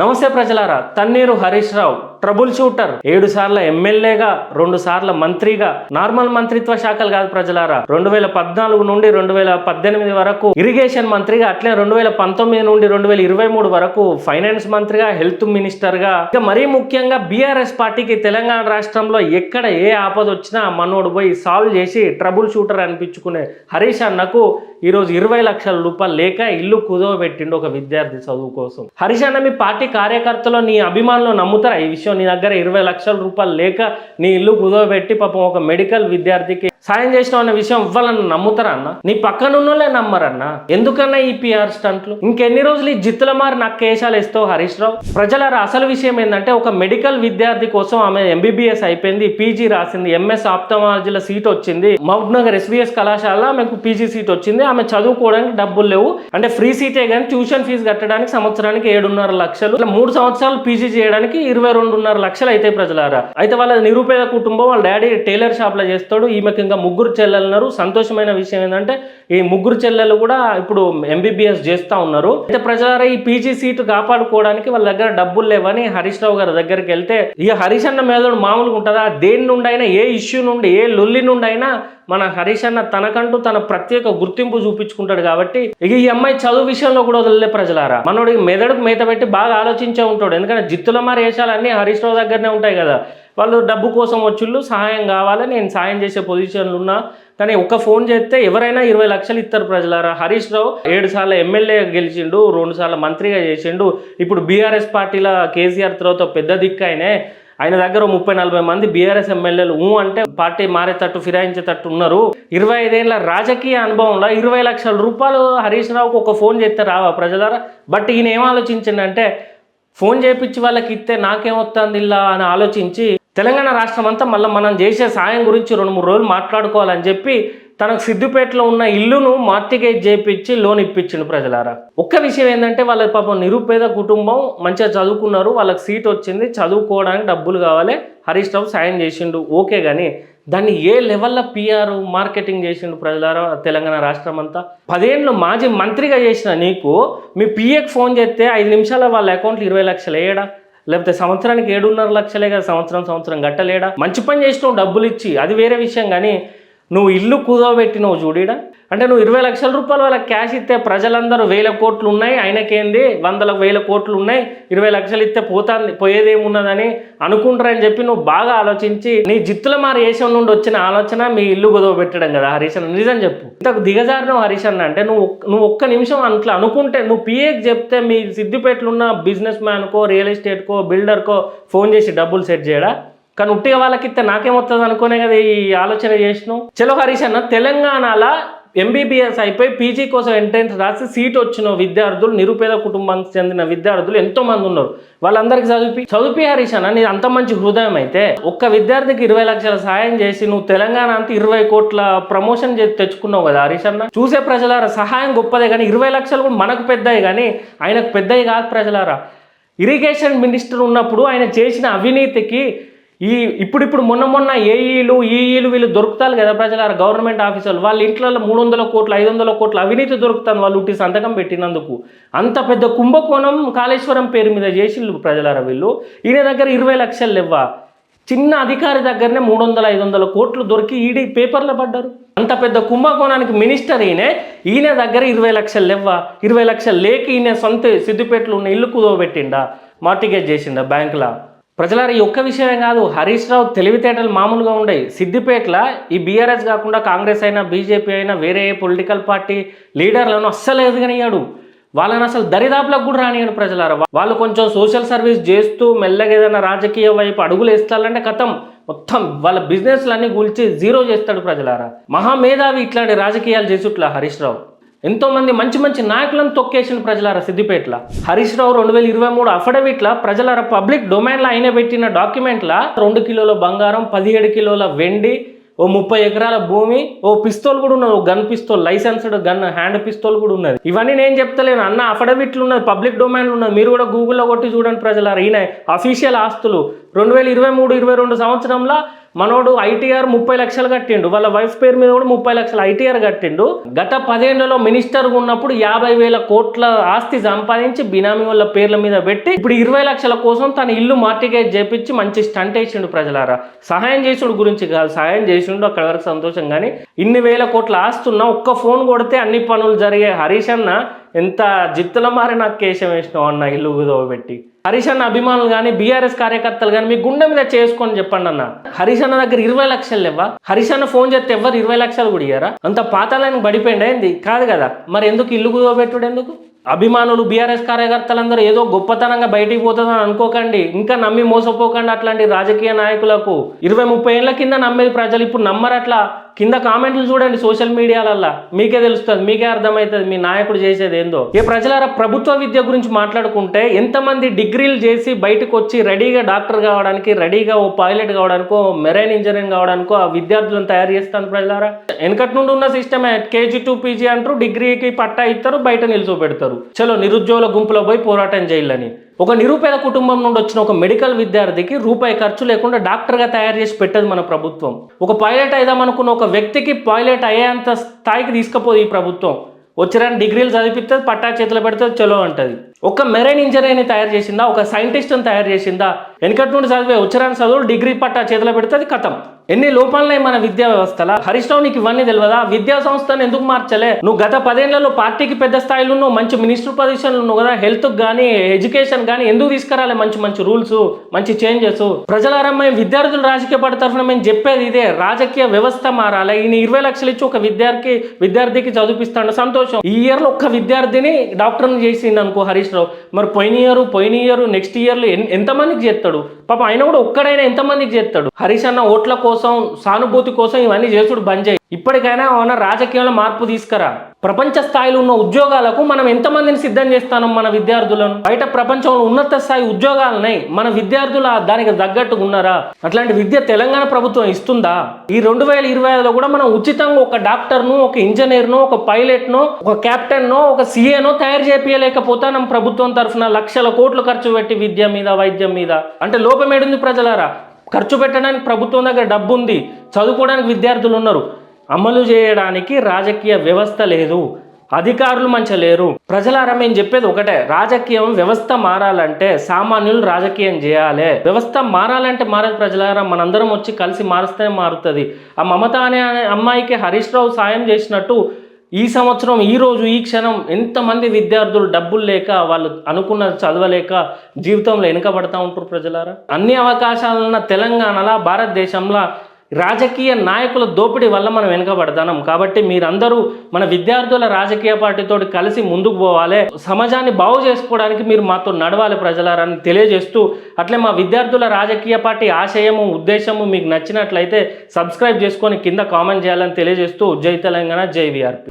నమస్తే ప్రజలారా Thanneeru Harish Rao. Trouble shooter ఏడు సార్ల ఎమ్మెల్యేగా రెండు సార్ల మంత్రిగా నార్మల్ మంత్రిత్వ శాఖలు కాదు ప్రజలారా. రెండు వేల పద్నాలుగు నుండి రెండు వేల పద్దెనిమిది వరకు ఇరిగేషన్ మంత్రిగా అట్లే రెండు వేల పంతొమ్మిది నుండి రెండు వేల ఇరవై మూడు వరకు ఫైనాన్స్ మంత్రిగా హెల్త్ మినిస్టర్గా ఇక మరీ ముఖ్యంగా బీఆర్ఎస్ పార్టీకి తెలంగాణ రాష్ట్రంలో ఎక్కడ ఏ ఆపద వచ్చినా మనోడు పోయి సాల్వ్ చేసి ట్రబుల్ షూటర్ అనిపించుకునే హరీష్ అన్నకు ఈరోజు ఇరవై లక్షల రూపాయలు లేక ఇల్లు కుదవబెట్టిండు ఒక విద్యార్థి చదువు కోసం. హరీష్ అన్న మీ పార్టీ కార్యకర్తలు నీ అభిమానులు నమ్ముతారా ఈ విషయం? నీ దగ్గర ఇరవై లక్షల రూపాయలు లేక నీ ఇల్లు కుదవబెట్టి పాపం ఒక మెడికల్ విద్యార్థికి సాయం చేసిన అన్న విషయం ఇవ్వాలని నమ్ముతారా అన్న? నీ పక్కనున్నోళ్ళే నమ్మరన్న. ఎందుకన్నా ఈ పిఆర్ స్టంట్లు? ఇంకెన్ని రోజులు ఈ జిత్తుల మారి నాకు కేశాలు ఇస్తావు హరీష్ రావు? ప్రజల అసలు విషయం ఏంటంటే ఒక మెడికల్ విద్యార్థి కోసం ఆమె ఎంబీబీఎస్ అయిపోయింది పీజీ రాసింది ఎంఎస్ ఆప్తమాలజీలో సీట్ వచ్చింది. మహబూబ్ నగర్ ఎస్వీఎస్ కళాశాల ఆమెకు పీజీ సీట్ వచ్చింది. ఆమె చదువుకోవడానికి డబ్బులు లేవు. అంటే ఫ్రీ సీటే కానీ ట్యూషన్ ఫీజు కట్టడానికి సంవత్సరానికి ఏడున్నర లక్షలు. ఇట్లా మూడు సంవత్సరాలు పీజీ చేయడానికి ఇరవై రెండున్నర లక్షలు అయితే ప్రజలారా. అయితే వాళ్ళ నిరుపేద కుటుంబం వాళ్ళ డాడీ టైలర్ షాప్లో చేస్తాడు ఈమెకి ఇంకా ముగ్గురు చెల్లెలు ఉన్నారు సంతోషమైన విషయం ఏంటంటే ఈ ముగ్గురు చెల్లెలు కూడా ఇప్పుడు ఎంబీబీఎస్ చేస్తూ ఉన్నారు. అయితే ప్రజలారా ఈ పీజీ సీటు కాపాడుకోవడానికి వాళ్ళ దగ్గర డబ్బులు లేవని హరీష్ రావు గారి దగ్గరికి వెళ్తే ఈ హరీష్ అన్న మేధోడు మామూలుగా ఉంటుందా? దేని నుండి అయినా ఏ ఇష్యూ నుండి ఏ లొల్లి నుండి అయినా మన హరీష్ అన్న తనకంటూ తన ప్రత్యేక గుర్తింపు చూపించుకుంటాడు కాబట్టి ఇక ఈ అమ్మాయి చదువు విషయంలో కూడా వదిలే ప్రజలారా. మనోడి మెదడుకు మేత పెట్టి బాగా ఆలోచించే ఉంటాడు. ఎందుకంటే జిత్తుల మారి వేషాలన్నీ హరీష్ రావు దగ్గరనే ఉంటాయి కదా. వాళ్ళు డబ్బు కోసం వచ్చిళ్ళు సహాయం కావాలి నేను సాయం చేసే పొజిషన్లు ఉన్నా కానీ ఒక్క ఫోన్ చేస్తే ఎవరైనా ఇరవై లక్షలు ఇస్తారు ప్రజలారా? హరీష్ రావు ఏడు సార్లు ఎమ్మెల్యే గెలిచిండు రెండు సార్లు మంత్రిగా చేసిండు. ఇప్పుడు బీఆర్ఎస్ పార్టీల కేసీఆర్ తర్వాత పెద్ద దిక్కు ఆయనే. ఆయన దగ్గర ముప్పై నలభై మంది బీఆర్ఎస్ ఎమ్మెల్యేలు. ఊ అంటే పార్టీ మారేటట్టు ఫిరాయించేటట్టు ఉన్నారు. ఇరవై ఐదేళ్ళ రాజకీయ అనుభవంలో ఇరవై లక్షల రూపాయలు హరీష్ రావుకు ఒక ఫోన్ చేస్తే రావా ప్రజలారా? బట్ ఈయన ఏం ఆలోచించిండంటే ఫోన్ చేపించి వాళ్ళకి ఇస్తే నాకేమొస్తుంది ఇలా అని ఆలోచించి తెలంగాణ రాష్ట్రం అంతా మళ్ళీ మనం చేసే సాయం గురించి రెండు మూడు రోజులు మాట్లాడుకోవాలని చెప్పి తనకు సిద్దిపేటలో ఉన్న ఇల్లును మార్టిగేజ్ చేయించి లోన్ ఇప్పించిండు ప్రజలారా. ఒక్క విషయం ఏంటంటే వాళ్ళ పాపం నిరుపేద కుటుంబం మంచిగా చదువుకున్నారు వాళ్ళకి సీట్ వచ్చింది చదువుకోవడానికి డబ్బులు కావాలి హరీష్ రావు సాయం చేసిండు ఓకే కానీ దాన్ని ఏ లెవెల్లో పిఆర్ మార్కెటింగ్ చేసిండు ప్రజలారా తెలంగాణ రాష్ట్రం అంతా పదేళ్ళు మాజీ మంత్రిగా చేసిన నీకు మీ పిఏకి ఫోన్ చేస్తే ఐదు నిమిషాల వాళ్ళ అకౌంట్లో ఇరవై లక్షలు వేయడా? లేకపోతే సంవత్సరానికి ఏడున్నర లక్షలే కదా సంవత్సరం సంవత్సరం గట్టలేడా? మంచి పని చేసినావు డబ్బులు ఇచ్చి. అది వేరే విషయం కానీ నువ్వు ఇల్లు కుదవబెట్టినావు చూడిడా? అంటే నువ్వు ఇరవై లక్షల రూపాయలు వాళ్ళకి క్యాష్ ఇస్తే ప్రజలందరూ వేల కోట్లు ఉన్నాయి ఆయనకేంది? వందల వేల కోట్లు ఉన్నాయి ఇరవై లక్షలు ఇస్తే పోతాంది పోయేదేమున్నదని అనుకుంటారని చెప్పి నువ్వు బాగా ఆలోచించి నీ జిత్తుల మారి వేషం నుండి వచ్చిన ఆలోచన మీ ఇల్లు కుదవబెట్టడం కదా హరీష్ అన్న. నిజం చెప్పు. ఇంతకు దిగజారిన హరీష్ అన్న అంటే నువ్వు నువ్వు ఒక్క నిమిషం అట్లా అనుకుంటే నువ్వు పిఏకి చెప్తే మీ సిద్దిపేటలో ఉన్న బిజినెస్ మ్యాన్కో రియల్ ఎస్టేట్కో బిల్డర్కో ఫోన్ చేసి డబ్బులు సెట్ చేయడా? కానీ ఉట్టిగా వాళ్ళకి ఇస్తే నాకేమొస్తుంది అనుకునే కదా ఈ ఆలోచన చేసినావు? చలో హరీష్ అన్న తెలంగాణల ఎంబీబీఎస్ అయిపోయి పీజీ కోసం ఎంట్రెన్స్ రాసి సీట్ వచ్చిన విద్యార్థులు నిరుపేద కుటుంబానికి చెందిన విద్యార్థులు ఎంతో మంది ఉన్నారు. వాళ్ళందరికీ చదివి చదివి హరీష్ అన్న నీ అంత మంచి హృదయం అయితే ఒక్క విద్యార్థికి ఇరవై లక్షల సాయం చేసి నువ్వు తెలంగాణ అంతా ఇరవై కోట్ల ప్రమోషన్ చేసి తెచ్చుకున్నావు కదా హరీష్ అన్న? చూసే ప్రజలారా సహాయం గొప్పదే కానీ ఇరవై లక్షలు కూడా మనకు పెద్దవి కానీ ఆయనకు పెద్దవి కాదు ప్రజలారా. ఇరిగేషన్ మినిస్టర్ ఉన్నప్పుడు ఆయన చేసిన అవినీతికి ఈ ఇప్పుడిప్పుడు మొన్న మొన్న ఏఈలు ఈఈలు వీళ్ళు దొరుకుతారు కదా ప్రజల గవర్నమెంట్ ఆఫీసర్లు వాళ్ళ ఇంట్లో మూడు వందల కోట్లు ఐదు వందల కోట్ల అవినీతి దొరుకుతాను వాళ్ళు ఉట్టి సంతకం పెట్టినందుకు. అంత పెద్ద కుంభకోణం కాళేశ్వరం పేరు మీద చేసిళ్ళు ప్రజలారా వీళ్ళు? ఈయన దగ్గర ఇరవై లక్షలు లేవా చిన్న అధికారి దగ్గరనే మూడు వందల ఐదు వందల కోట్లు దొరికి ఈడీ పేపర్లో పడ్డారు. అంత పెద్ద కుంభకోణానికి మినిస్టర్ ఈయన ఈయన దగ్గర ఇరవై లక్షలు లేవా ఇరవై లక్షలు లేక ఈయన సొంత సిద్దిపేటలో ఉన్న ఇల్లు కుదవబెట్టిండా మార్టిగేజ్ చేసిండా బ్యాంకులో. ప్రజలారు ఈ ఒక్క విషయమే కాదు హరీష్ రావు తెలివితేటలు మామూలుగా ఉండయి సిద్దిపేటల ఈ బీఆర్ఎస్ కాకుండా కాంగ్రెస్ అయినా బీజేపీ అయినా వేరే పొలిటికల్ పార్టీ లీడర్లను అస్సలు ఎదుగనియాడు వాళ్ళని అసలు దరిదాపులకు కూడా రానియాడు ప్రజలారా. వాళ్ళు కొంచెం సోషల్ సర్వీస్ చేస్తూ మెల్లగా ఏదైనా రాజకీయ వైపు అడుగులు వేస్తారంటే కథం. మొత్తం వాళ్ళ బిజినెస్లన్నీ గుల్చి జీరో చేస్తాడు ప్రజలారా. మహామేధావి ఇట్లాంటి రాజకీయాలు చేసుట్లా హరీష్ రావు. ఎంతోమంది మంచి మంచి నాయకులను తొక్కేసిన ప్రజలారా సిద్దిపేటల. హరీష్ రావు రెండు వేల ఇరవై మూడు అఫిడవిట్ల ప్రజలారా పబ్లిక్ డొమైన్లో ఆయన పెట్టిన డాక్యుమెంట్ల రెండు కిలోల బంగారం పదిహేడు కిలోల వెండి ఓ ముప్పై ఎకరాల భూమి ఓ పిస్తోల్ కూడా ఉన్నది ఓ gun pistol licensed gun hand pistol కూడా ఉన్నది. ఇవన్నీ నేను చెప్తలేను అన్న అఫిడవిట్లు ఉన్నది పబ్లిక్ డొమైన్లు ఉన్నది. మీరు కూడా గూగుల్లో కొట్టి చూడండి ప్రజలారా ఈయన అఫీషియల్ ఆస్తులు. రెండు వేల ఇరవై మూడు ఇరవై రెండు సంవత్సరంలో మనోడు ఐటీఆర్ ముప్పై లక్షలు కట్టిండు. వాళ్ళ వైఫ్ పేరు మీద కూడా ముప్పై లక్షలు ఐటీఆర్ కట్టిండు. గత పదేళ్ళలో మినిస్టర్గా ఉన్నప్పుడు యాభై వేల కోట్ల ఆస్తి సంపాదించి బినామీ వాళ్ళ పేర్ల మీద పెట్టి ఇప్పుడు ఇరవై లక్షల కోసం తన ఇల్లు మార్టిగేజ్ చేపించి మంచి స్టంట్ వేసిండు ప్రజలారా. సహాయం చేసుడు గురించి కాదు సహాయం చేసిండు అక్కడ వరకు సంతోషం. కానీ ఇన్ని వేల కోట్ల ఆస్తున్నా ఒక్క ఫోన్ కొడితే అన్ని పనులు జరిగే హరీష్ అన్న ఎంత జిత్తుల మారి నాకు కేశం వేసినావు అన్న ఇల్లు పెట్టి హరీష్ అన్న అభిమానులు కానీ బీఆర్ఎస్ కార్యకర్తలు కానీ మీ గుండె మీద చేసుకొని చెప్పండి అన్న. హరీష్ అన్న దగ్గర ఇరవై లక్షలు లేవా హరీష్ అన్న ఫోన్ చేస్తే ఎవరు ఇరవై లక్షలు కూడా ఇయ్యారా? అంత పాతాలని బడిపోయింది ఏంది? కాదు కదా. మరి ఎందుకు ఇల్లు కుదవబెట్టుడు ఎందుకు? అభిమానులు బీఆర్ఎస్ కార్యకర్తలందరూ ఏదో గొప్పతనంగా బయటికి పోతుందని అనుకోకండి. ఇంకా నమ్మి మోసపోకండి అట్లాంటి రాజకీయ నాయకులకు. ఇరవై ముప్పై ఏళ్ళ కింద నమ్మేది ప్రజలు ఇప్పుడు నమ్మరు అట్లా కింద కామెంట్లు చూడండి సోషల్ మీడియాలల్లా. మీకే తెలుస్తుంది మీకే అర్థమవుతుంది మీ నాయకుడు చేసేది ఏందో. ఏ ప్రజలారా ప్రభుత్వ విద్య గురించి మాట్లాడుకుంటే ఎంతమంది డిగ్రీలు చేసి బయటకు వచ్చి రెడీగా డాక్టర్ కావడానికి రెడీగా ఓ పైలట్ కావడానికో మెరైన్ ఇంజనీరింగ్ కావడానికో ఆ విద్యార్థులను తయారు చేస్తాను ప్రజలారా. వెనకటి నుండి ఉన్న సిస్టమే కేజీ టూ పీజీ అంటారు డిగ్రీకి పట్టా ఇస్తారు బయట నిల్చోబెడతారు. చలో నిరుద్యోగుల గుంపులో పోయి పోరాటం చేయాలని. ఒక నిరుపేద కుటుంబం నుండి వచ్చిన ఒక మెడికల్ విద్యార్థికి రూపాయి ఖర్చు లేకుండా డాక్టర్గా తయారు చేసి పెట్టదు మన ప్రభుత్వం. ఒక పైలట్ అయిదామనుకున్న ఒక వ్యక్తికి పైలట్ అయ్యేంత స్థాయికి తీసుకుపోదు ఈ ప్రభుత్వం. వచ్చిరాని డిగ్రీలు చదివిస్తుంది పట్టా చేతిలో పెడుతుంది చలో అంటది. ఒక మెరైన్ ఇంజనీర్ని తయారు చేసిందా? ఒక సైంటిస్ట్ని తయారు చేసిందా? వెనకటి నుండి చదివే వచ్చిరాని చదువులు డిగ్రీ పట్టా చేతిలో పెడుతుంది కథం. ఎన్ని లోపాలున్నాయి మన విద్యా వ్యవస్థల? హరీష్ రావు నీకు ఇవన్నీ తెలియదా? విద్యా సంస్థను ఎందుకు మార్చలే? నువ్వు గత పదేళ్ళలో పార్టీకి పెద్ద స్థాయిలో ఉన్నావు మంచి మినిస్టర్ పొజిషన్లు ఉన్నావు కదా హెల్త్ కానీ ఎడ్యుకేషన్ కానీ ఎందుకు తీసుకురాలే మంచి మంచి రూల్స్ మంచి చేంజెస్? ప్రజలారా మేము విద్యార్థులు రాజకీయ పార్టీ తరఫున మేము చెప్పేది ఇదే రాజకీయ వ్యవస్థ మారాలి. ఈయన ఇరవై లక్షలు ఇచ్చి ఒక విద్యార్థికి విద్యార్థికి చదివిస్తాడు సంతోషం. ఈ ఇయర్లో ఒక్క విద్యార్థిని డాక్టర్ని చేసిండు అనుకో హరీష్ రావు. మరి పోయిన ఇయర్ పోయిన ఇయర్ నెక్స్ట్ ఇయర్లో ఎంతమందికి చేస్తాడు करो। పాప ఆయన కూడా ఒక్కడైనా ఎంతమందికి చేస్తాడు? హరీష్ అన్న ఓట్ల కోసం సానుభూతి కోసం ఇవన్నీ చేసుడు బంద్ చేయి. ఇప్పటికైనా మన రాజకీయంలో మార్పు తీసుకురా. ప్రపంచ స్థాయిలో ఉన్న ఉద్యోగాలకు మనం ఎంతమందిని సిద్ధం చేస్తాను మన విద్యార్థులను? బయట ప్రపంచంలో ఉన్నత స్థాయి ఉద్యోగాలున్నాయి మన విద్యార్థులు దానికి తగ్గట్టుగా ఉన్నారా? అట్లాంటి విద్య తెలంగాణ ప్రభుత్వం ఇస్తుందా? ఈ రెండు వేల ఇరవై ఐదులో కూడా మనం ఉచితంగా ఒక డాక్టర్ను ఒక ఇంజనీర్ను ఒక పైలట్ను ఒక కెప్టెన్నో ఒక సీఏనో తయారు చేపించలేకపోతాం ప్రభుత్వం తరఫున లక్షల కోట్లు ఖర్చు పెట్టి విద్య మీద వైద్యం మీద. అంటే లోపం ఏడుంది ప్రజలారా? ఖర్చు పెట్టడానికి ప్రభుత్వం దగ్గర డబ్బు ఉంది చదువుకోవడానికి విద్యార్థులు ఉన్నారు. అమలు చేయడానికి రాజకీయ వ్యవస్థ లేదు అధికారులు మంచి లేరు. ప్రజలారా మేము చెప్పేది ఒకటే రాజకీయం వ్యవస్థ మారాలంటే సామాన్యులు రాజకీయం చేయాలి. వ్యవస్థ మారాలంటే మారదు ప్రజలారా మనందరం వచ్చి కలిసి మారిస్తే మారుతుంది. ఆ మమత అనే అమ్మాయికి హరీష్ రావు సాయం చేసినట్టు ఈ సంవత్సరం ఈరోజు ఈ క్షణం ఎంతమంది విద్యార్థులు డబ్బులు లేక వాళ్ళు అనుకున్న చదవలేక జీవితంలో వెనుకబడతా ఉంటారు ప్రజలారా? అన్ని అవకాశాలున్న తెలంగాణలో భారతదేశంలో రాజకీయ నాయకుల దోపిడీ వల్ల మనం వెనుకబడతాం. కాబట్టి మీరందరూ మన విద్యార్థుల రాజకీయ పార్టీతో కలిసి ముందుకు పోవాలి. సమాజాన్ని బాగు చేసుకోవడానికి మీరు మాతో నడవాలి ప్రజలారని తెలియజేస్తూ అట్లే మా విద్యార్థుల రాజకీయ పార్టీ ఆశయము ఉద్దేశము మీకు నచ్చినట్లయితే సబ్స్క్రైబ్ చేసుకొని కింద కామెంట్ చేయాలని తెలియజేస్తూ జై తెలంగాణ జై విఆర్పి.